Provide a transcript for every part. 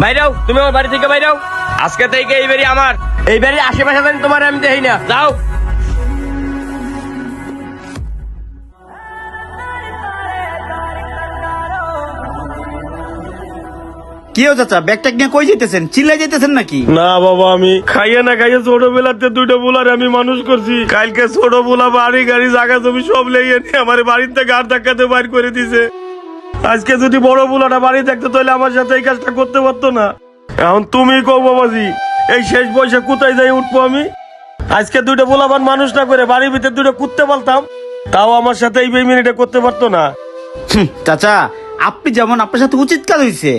বাইরাও তুমি আমার বাড়ি থেকে বাইরাও। আজকে থেকে এই বাড়ি আমার। এই বাড়ির আশেপাশে তোমার আমি দেখি না। যাও। কি হো চাচা? ব্যাগটা নিয়ে কই যেতেছেন? চিল্লাই যেতেছেন নাকি? না বাবা আমি খাইয়ে না খাইয়ে ছোটবেলাতে দুইটা বুলারে আমি মানুষ করছি কালকে ছোট বুলা বাড়ি গাড়ি জায়গা জমি সব লেগে নিয়ে আমার বাড়ির থেকে আর ধাক্কাতে বাইর করে দিছে। আজকে যদি বড় বুলাটা বাড়ি থাকতো, তাহলে আমার সাথে এই কাজটা করতে পারতো না। এখন তুমি কো বাবাজি, এই শেষ বয়সে কোথায় যাই উঠবো আমি? আজকে দুইটা বোলাবান মানুষ না করে বাড়ির ভিতরে দুটো কুত্তে পারতাম তাও আমার সাথে এই বেমিনিটা করতে পারতো না। চাচা, আপনি যেমন আপনার সাথে উচিত কাজ হয়েছে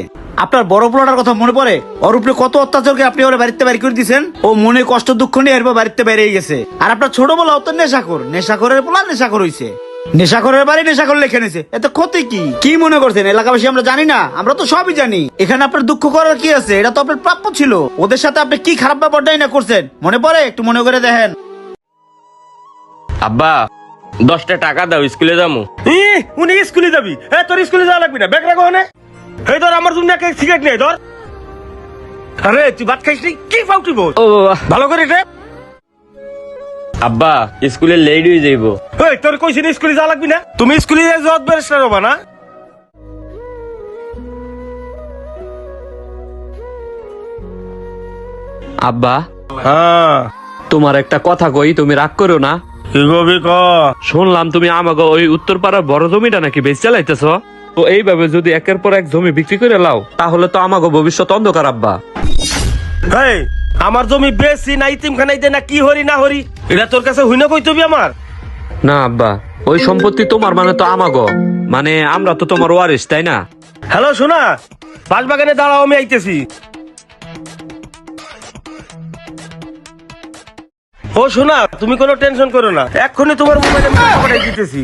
আপনার বড় পোলাটার কথা মনে পড়ে? ওর উপরে কত অত্যাচারকে আপনি ওরা বাড়িতে বাইর করে দিয়েছেন ও মনে কষ্ট দুঃখ নিয়ে এরপর বাড়িতে বেরিয়ে গেছে। আর আপনার ছোট বলা ও তো নেশাখোর, নেশাখোরের পোলা নেশাখোর হইছে। নেশাখোরের বাড়ি নেশাখোর লেখে নিছে। এত ক্ষতি কি? কি মনে করছেন? এলাকাবাসী আমরা জানি না। আমরা তো সবই জানি। এখানে আপনার দুঃখ করার কি আছে? এটা তো আপনার প্রাপ্য ছিল। ওদের সাথে আপনি কি খারাপ ব্যাপারটাই না করছেন? মনে পড়ে? একটু মনে করে দেখেন। আব্বা দশটা টাকা দাও স্কুলে যাব উনি স্কুলে যাবি। এ তোর স্কুলে যাওয়া লাগবে না। ব্যাগ রাখো ওখানে। এই ধর আমার জন্য একটা সিগারেট নেই ধর। আরে তুই ভাত খাইস নি? কি ফাউটি বল? ভালো করে রে আব্বা স্কুলে লেট হয়ে যাইবো। এই তোর কইছি না স্কুলে যাওয়া লাগবি না? তুমি স্কুলে যাই জজ ব্যারিস্টার হবা না? আব্বা হ্যাঁ। তোমার একটা কথা কই তুমি রাগ করো না। কি কবি ক শুনলাম তুমি আমাকে ওই উত্তরপাড়ার বড় জমিটা নাকি বেচ চালাইতেছ। তো এইভাবে যদি একের পর এক জমি বিক্রি করে লাও তাহলে তো আমাকে ভবিষ্যৎ অন্ধকার আব্বা। এই আমার জমি বেশি না ইতিম খানাইতে না কি হরি না হরি? এটা তোর কাছে হইনা কই তুমি আমার? না আব্বা ওই সম্পত্তি তোমার মানে তো আমাগো। মানে আমরা তো তোমার ওয়ারিস তাই না? হ্যালো শোনা। বাগানে দাঁড়াও আমি আইতেছি। ও শোনা তুমি কোনো টেনশন করো না। এক্ষুনি তোমার মোবাইলে পাঠাই দিতেছি।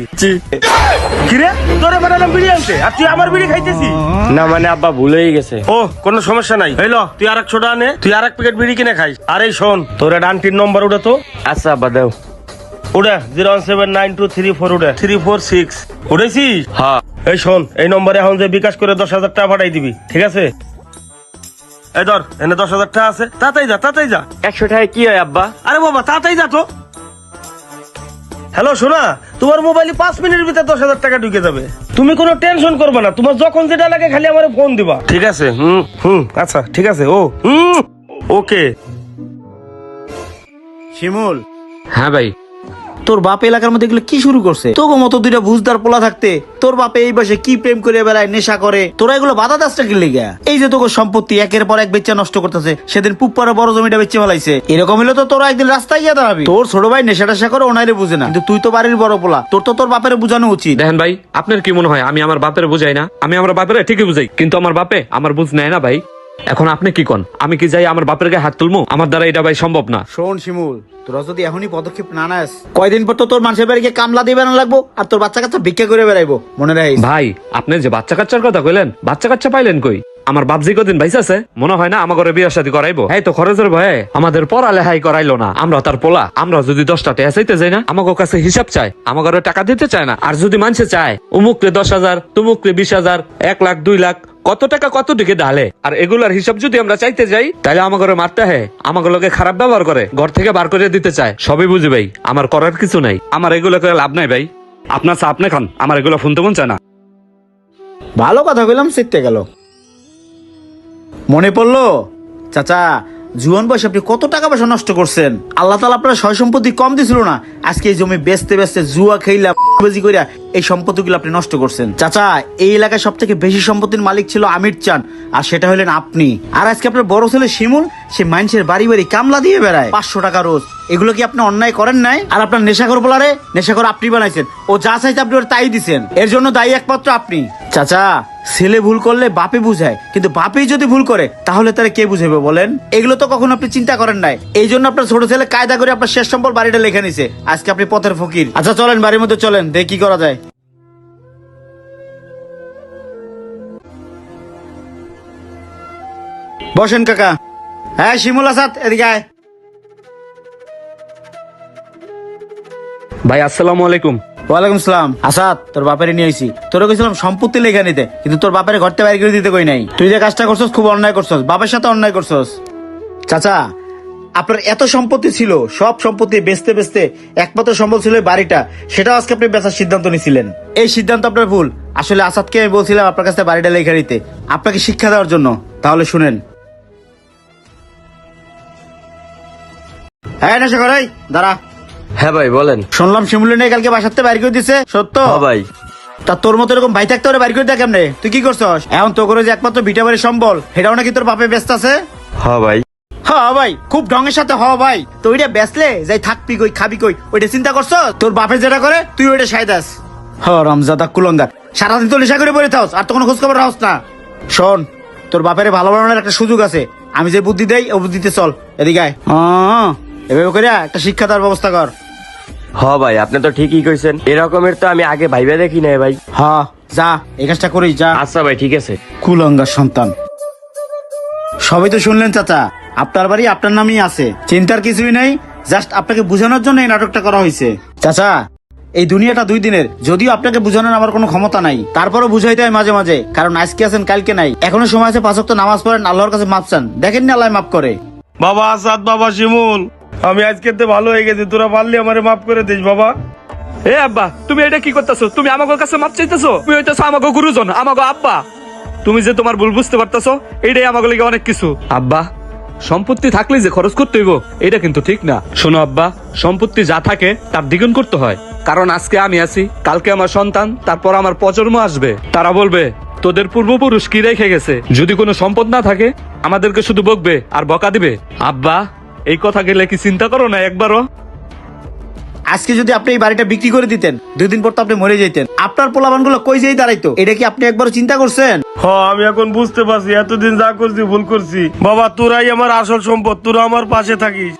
কিরে? তোরে বানালাম বিড়ি আনতে আর তুই আমার বিড়ি খাইতেছি। না মানে আব্বা ভুল হয়ে গেছে। ও কোনো সমস্যা নাই। হইল তুই আর এক ছোটা আনে তুই আর এক প্যাকেট বিড়ি কিনে খাইস। আর শোন তোর ডানটির নম্বর উঠে তো। আচ্ছা আব্বা দাও। উড়ে zero one seven nine two three four উড়ে থ্রি ফোর সিক্স উঠেছিস? হ্যাঁ। এই শোন এই নম্বরে এখন যে বিকাশ করে দশ হাজার টাকা পাঠাই দিবি ঠিক আছে? এই ধর এনে দশ হাজার টাকা আছে তাড়াতাড়ি যা তাড়াতাড়ি যা। একশো টাকা কি হয় আব্বা? আরে বাবা তাড়াতাড়ি যা তো। হ্যালো শোনা তোমার মোবাইলে পাঁচ মিনিটের ভিতরে দশ হাজার টাকা ঢুকে যাবে। তুমি কোনো টেনশন করবে না তোমার যখন যেটা লাগে খালি আমার ফোন দিবা। ঠিক আছে হুম। হুম আচ্ছা ঠিক আছে ও। হুম। ওকে। শিমুল। হ্যাঁ ভাই। তোর বাপ এলাকার মধ্যে এগুলো কি শুরু করছে? তোকে মতো দুইটা বুঝদার পোলা থাকতে তোর বাপে এই বয়সে কি প্রেম করে বেড়ায়, নেশা করে? তোরা এগুলো বাধা দাসটা কি লেগে? এই যে তোকে সম্পত্তি একের পর এক বেচা নষ্ট করতেছে, সেদিন পুপ্পারে বড় জমিটা বেচে ফেলাইছে। এরকম হলে তো তোরা একদিন রাস্তায় গিয়ে দাঁড়াবি। তোর ছোট ভাই নেশা টেশা করে ওনারে বুঝে না, কিন্তু তুই তো বাড়ির বড় পোলা, তোর তো তোর বাপের বুঝানো উচিত। দেখেন ভাই, আপনার কি মনে হয়, আমি আমার বাপের বুঝাই না? আমি আমার বাপের ঠিকই বুঝাই, কিন্তু আমার বাপে আমার বুঝ নেয় না ভাই। এখন আপনি কি কন? আমি কি যাই আমার বাপের গায়ে হাত তুলমু? আমার দ্বারা এটা ভাই সম্ভব না। শোন শিমুল তোরা যদি এখনই পদক্ষেপ না নাস কয়দিন পর তো তোর মানুষের বাড়িকে কামলা দিয়ে বেড়ানো লাগবো আর তোর বাচ্চা কাচ্চা ভিক্ষা করে বেড়াইবো মনে রাখিস। ভাই আপনি যে বাচ্চা কাচ্চার কথা কইলেন বাচ্চা কাচ্চা পাইলেন কই? আমার বাপজি কদিন ভাইস আছে মনে হয় না আমার ঘরে বিয়ের সাথে করাইবো। এই তো খরচের ভয়ে আমাদের পড়ালেখাই করাইলো না। আমরা তার পোলা আমরা যদি দশটা টাকা চাইতে যাই না আমাকে কাছে হিসাব চাই আমার ঘরে টাকা দিতে চায় না। আর যদি মানুষে চায় উমুকরে দশ হাজার তুমুকরে বিশ হাজার এক লাখ দুই লাখ কত টাকা কত দিকে ঢালে? আর এগুলার হিসাব যদি আমরা চাইতে যাই, তাহলে আমার ঘরে মারতে হয়। আমার লোকে খারাপ ব্যবহার করে, ঘর থেকে বার করে দিতে চায়। সবই বুঝি ভাই, আমার করার কিছু নাই। আমার এগুলো করে লাভ নাই ভাই। আপনার চা আপনি খান, আমার এগুলো শুনতে মন চায় না। ভালো কথা বললাম শিখতে গেল। মনে পড়ল? চাচা জুয়ান বয়সে আপনি কত টাকা পয়সা নষ্ট করছেন? আল্লাহ তালা আপনার সয় সম্পত্তি কম দিছিল না। আজকে এই জমি বেচতে বেচতে জুয়া খেইলা বেজি করিয়া এই সম্পত্তিগুলো আপনি নষ্ট করছেন। চাচা, এই এলাকায় সব থেকে বেশি সম্পত্তির মালিক ছিল আমির চান আর সেটা হলেন আপনি। আর আজকে আপনার বড় ছেলে শিমুল, সে মানুষের বাড়ি বাড়ি কামলা দিয়ে বেড়ায়। পাঁচশো টাকা রোজ। এগুলো কি আপনি অন্যায় করেন নাই? আর আপনার নেশাখর বলারে নেশাখর আপনি বানাইছেন। ও যা চাইছে আপনি ওর তাই দিছেন। এর জন্য দায়ী একমাত্র আপনি। চাচা ছেলে ভুল করলে বাপে বুঝায়, কিন্তু বাপেই যদি ভুল করে, তাহলে তারা কে বুঝাবে বলেন? এগুলো তো কখনো আপনি চিন্তা করেন নাই। এই জন্য আপনার ছোট ছেলে কায়দা করে আপনার শেষ সম্পর্ক বাড়িটা লেখা নিছে। আজকে আপনি পথের ফকির। আচ্ছা চলেন, বাড়ির মধ্যে চলেন, দেখি কি করা যায়। বসেন কাকা। হ্যাঁ শিমুল আসাদ, এদিকে আয়। ভাই, আসসালামু আলাইকুম। ওয়ালাইকুম সালাম। আসাদ তোর বাপারে নিয়ে আইছি। তোর কইছিলাম সম্পত্তি লেখা নিতে কিন্তু তোর বাপারে ঘরতে বাইরে করে দিতে কই নাই। তুই যে কাজটা করছস খুব অন্যায় করছস। বাবার সাথে অন্যায় করছস। চাচা আপনার এত সম্পত্তি ছিল সব সম্পত্তি বেচতে বেচতে একমাত্র সম্বল ছিল বাড়িটা। সেটাও আজকে আপনি বেচার সিদ্ধান্ত নিয়েছিলেন এই সিদ্ধান্ত আপনার ভুল। আসলে আসাদকে আমি বলছিলাম আপনার কাছে বাড়িটা লেখা নিতে। আপনাকে শিক্ষা দেওয়ার জন্য। তাহলে শুনেন। হ্যাঁ নেশা করাই দাঁড়া। হ্যাঁ ভাই বলেন। শুনলাম শিমুলে নিয়ে কালকে বাসাতে বাইর করে দিছে সত্য? হ্যাঁ ভাই। তা তোর মতো এরকম ভাই থাকতে ওরা বাইর করে দেয় কেমনে? তুই কি করছস? এখন তো করে যে একমাত্র ভিটা বাড়ির সম্বল সেটাও নাকি তোর বাপে ব্যস্ত আছে? হ্যাঁ ভাই। হ ভাই খুব ঢঙের সাথে হ ভাই। তো ওইটা বেচলে যাই থাকবি কই খাবি কই ওইটা চিন্তা করছ তোর বাপে যেটা করে তুই ওইটা সাইদাস হ রমজাদা কুলঙ্গার সারাদিন তো নেশা করে পড়ে থাকস আর তো কোনো খোঁজ খবর রাখস না। শোন তোর বাপের ভালো বানানোর একটা সুযোগ আছে। আমি যে বুদ্ধি দেই ও বুদ্ধিতে চল। এদিকে আয়। হ্যাঁ, এভাবে করে একটা শিক্ষা দেওয়ার ব্যবস্থা কর। হ ভাই আপনি তো ঠিকই কইছেন। এরকমের তো আমি আগে ভাইবা দেখি নাই ভাই। হ যা এই কাজটা করিস যা। আচ্ছা ভাই ঠিক আছে। কুলঙ্গার সন্তান। সবই তো শুনলেন চাচা। আপনার বাড়ি আপনার নামই আছে। চিন্তার কিছুই নেই জাস্ট আপনাকে বোঝানোর জন্য এই নাটকটা করা হয়েছে চাচা এই দুনিয়াটা দুই দিনের। যদিও আপনাকে বোঝানোর আমার কোনো ক্ষমতা নাই। তারপরও বুঝাইতে হয় মাঝে মাঝে কারণ আজকে আছেন কালকে নাই। এখনও সময় আছে পাঁচক তো নামাজ পড়েন আল্লাহর কাছে মাপ চান। দেখেন না আল্লাহ মাপ করে। বাবা আসাদ বাবা শিমুল। আমি আজকে তো ভালো হয়ে গেছি। তোরা পারলি আমারে মাফ করে দিস, বাবা। এ আব্বা, তুমি এটা কি করতেছো? তুমি আমাকে কাছে মাপ চাইতেছো? তুমি হইতেছো আমাকে গুরুজন আমাকে আব্বা। তুমি যে তোমার ভুল বুঝতে পারতেছো, এটাই আমাকে লেগে অনেক কিছু। আব্বা, সম্পত্তি থাকলে যে খরচ করতে হইব, এটা কিন্তু ঠিক না। শোনো আব্বা, সম্পত্তি যা থাকে, তার দ্বিগুণ করতে হয়। কারণ আজকে আমি আছি, কালকে আমার সন্তান, তারপর আমার প্রজন্ম আসবে। তারা বলবে, তোদের পূর্বপুরুষ কি রেখে গেছে? যদি কোনো সম্পদ না থাকে, আমাদেরকে শুধু বকবে আর বকা দিবে। আব্বা এই কথা গেলে কি চিন্তা করো না একবারও? আজকে যদি আপনি এই বাড়িটা বিক্রি করে দিতেন দুই দিন পর তো আপনি মরে যেতেন আপনার পোলাবানগুলো কই যেই দাঁড়াইতো? এটা কি আপনি একবার চিন্তা করছেন? হ আমি এখন বুঝতে পারছি এতদিন যা করছি ভুল করছি। বাবা তোরাই আমার আসল সম্পদ তোরা আমার পাশে থাকিস।